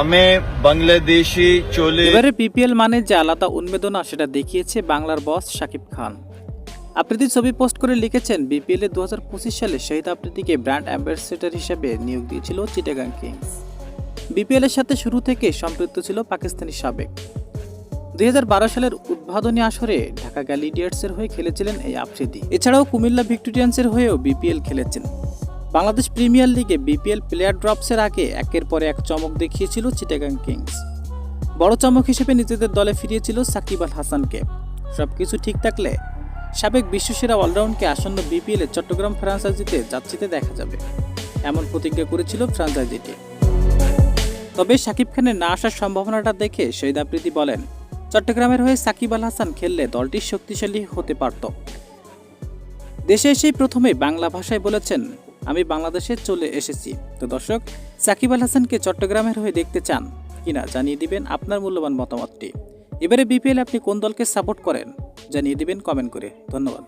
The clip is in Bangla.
আমি বাংলাদেশি চলে এবারে পিপিএল মানে যে আলাদা উন্মেদনা, সেটা দেখিয়েছে বাংলার বস শাকিব খান। আফ্রিদি ছবি পোস্ট করে লিখেছেন, বিপিএল এ দু হাজার পঁচিশ সালে শহীদ আফ্রিদিকে ব্র্যান্ড অ্যাম্বাসেডর হিসেবে নিয়োগ দিয়েছিল চিটাগাং কিংস। বিপিএল এর সাথে শুরু থেকে সম্পৃক্ত ছিল পাকিস্তানি সাবেক। দুই হাজার বারো সালের উদ্বোধনী আসরে ঢাকা গ্যালিডিয়ার্সের হয়ে খেলেছিলেন এই আফ্রিদি। এছাড়াও কুমিল্লা ভিক্টোরিয়ান্সের হয়েও বিপিএল খেলেছেন। বাংলাদেশ প্রিমিয়ার লিগে বিপিএল প্লেয়ার ড্রপসের আগে একের পরে এক চমক দেখিয়েছিল চিটাগাং কিংস। বড় চমক হিসেবে নিজেদের দলে ফিরিয়েছিল সাকিব আল হাসানকে। সবকিছু ঠিক থাকলে সাবেক বিশ্বসেরা অলরাউন্ডকে আসন্ন বিপিএল চট্টগ্রাম ফ্রাঞ্চাইজিতে যাচ্ছিতে দেখা যাবে। এমন প্রতিজ্ঞা করেছিল ফ্রাঞ্চাইজিটি। তবে সাকিব খানের না আসার সম্ভাবনাটা দেখে শহীদ আফ্রিদি বলেন, চট্টগ্রামের হয়ে সাকিব আল হাসান খেললে দলটি শক্তিশালী হতে পারত। দেশে এসেই প্রথমে বাংলা ভাষায় বলেছেন আমি বাংলাদেশে চলে এসেছি। তো দর্শক, সাকিব আল হাসানকে চট্টগ্রামের হয়ে দেখতে চান কিনা জানিয়ে দিবেন আপনার মূল্যবান মতামতটি। এবারে বিপিএল আপনি কোন দলকে সাপোর্ট করেন জানিয়ে দিবেন কমেন্ট করে। ধন্যবাদ।